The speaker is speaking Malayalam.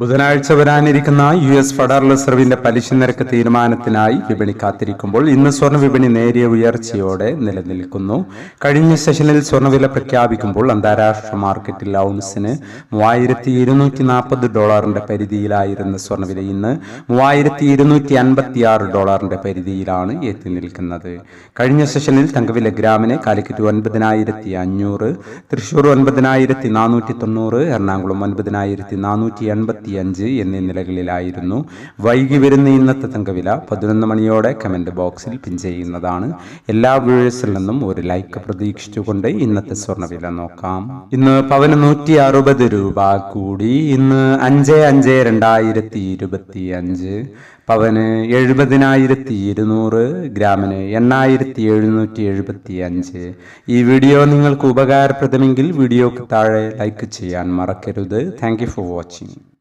ബുധനാഴ്ച വരാനിരിക്കുന്ന യു എസ് ഫെഡറൽ റിസർവിന്റെ പലിശ നിരക്ക് തീരുമാനത്തിനായി വിപണി കാത്തിരിക്കുമ്പോൾ ഇന്ന് സ്വർണ വിപണി നേരിയ ഉയർച്ചയോടെ നിലനിൽക്കുന്നു. കഴിഞ്ഞ സെഷനിൽ സ്വർണവില പ്രഖ്യാപിക്കുമ്പോൾ അന്താരാഷ്ട്ര മാർക്കറ്റിൽ ഔൺസിന് മൂവായിരത്തി ഇരുന്നൂറ്റി നാൽപ്പത് ഡോളറിന്റെ പരിധിയിലായിരുന്ന സ്വർണവില ഇന്ന് മൂവായിരത്തി ഇരുന്നൂറ്റി അൻപത്തി ആറ് ഡോളറിന്റെ പരിധിയിലാണ് എത്തി നിൽക്കുന്നത്. കഴിഞ്ഞ സെഷനിൽ തങ്കവില ഗ്രാമിന് കാലിക്കറ്റ് ഒൻപതിനായിരത്തി അഞ്ഞൂറ് തൃശൂർ ഒൻപതിനായിരത്തി നാനൂറ്റി തൊണ്ണൂറ് എറണാകുളം ഒൻപതിനായിരത്തി നാനൂറ്റി എൺപത്തി അഞ്ച് എന്നീ നിലകളിലായിരുന്നു. വൈകി വരുന്ന ഇന്നത്തെ തങ്കവില പതിനൊന്ന് മണിയോടെ കമന്റ് ബോക്സിൽ പിൻ ചെയ്യുന്നതാണ്. എല്ലാ വ്യൂഴേഴ്സിൽ നിന്നും ഒരു ലൈക്ക് പ്രതീക്ഷിച്ചുകൊണ്ട് ഇന്നത്തെ സ്വർണവില നോക്കാം. ഇന്ന് പവന് നൂറ്റി അറുപത് രൂപ കൂടി. ഇന്ന് അഞ്ച് അഞ്ച് രണ്ടായിരത്തി ഇരുപത്തി അഞ്ച് പവന് എഴുപതിനായിരത്തി ഇരുന്നൂറ്. ഗ്രാമിന് എണ്ണായിരത്തി എഴുന്നൂറ്റി എഴുപത്തി അഞ്ച് ഈ വീഡിയോ നിങ്ങൾക്ക് ഉപകാരപ്രദമെങ്കിൽ വീഡിയോക്ക് താഴെ ലൈക്ക് ചെയ്യാൻ മറക്കരുത്. Thank for watching